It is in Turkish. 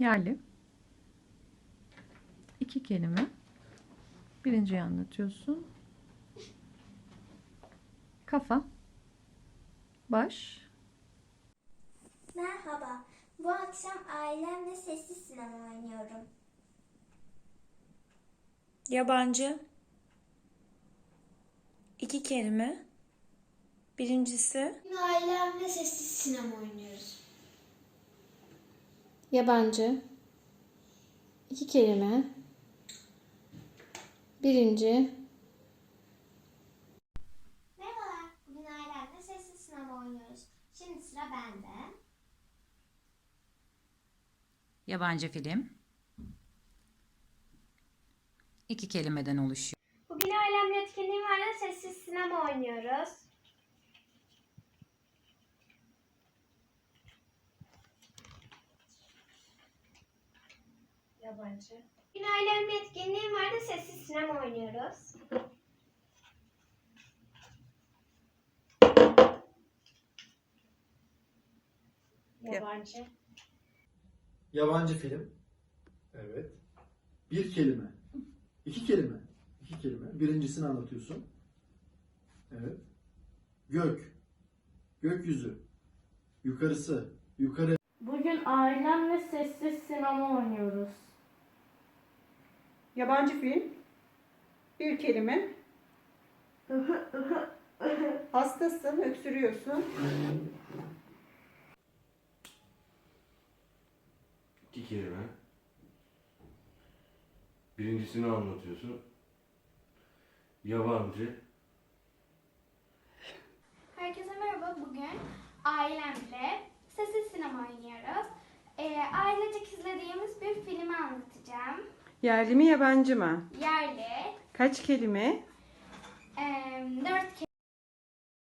Yerli. İki kelime. Birinciyi anlatıyorsun. Kafa. Baş. Merhaba. Bu akşam ailemle sessiz sinema oynuyorum. Yabancı. İki kelime. Birincisi ailemle sessiz sinema oynuyoruz. Yabancı. İki kelime. Birinci. Merhabalar. Bugün ailemle sessiz sinema oynuyoruz. Şimdi sıra bende. Yabancı film. İki kelimeden oluşuyor. Bugün ailemle etkinliğim var da sessiz sinema oynuyoruz. Yabancı. Bugün ailemle etkinliğim var da sessiz sinema oynuyoruz. Yabancı. Yabancı film. Evet. Bir kelime. İki kelime. İki kelime. Birincisini anlatıyorsun. Evet. Gök. Gökyüzü. Yukarısı. Yukarı. Bugün ailemle sessiz sinema oynuyoruz. Yabancı film. Bir kelime. Hastasın, öksürüyorsun. İki kelime. Birincisini anlatıyorsun. Yabancı. Herkese merhaba. Bugün ailemle sessiz sinema oynuyoruz. Ee, ailecek izlediğimiz bir. Yerli mi yabancı mı? Yerli. Kaç kelime? Ee, dört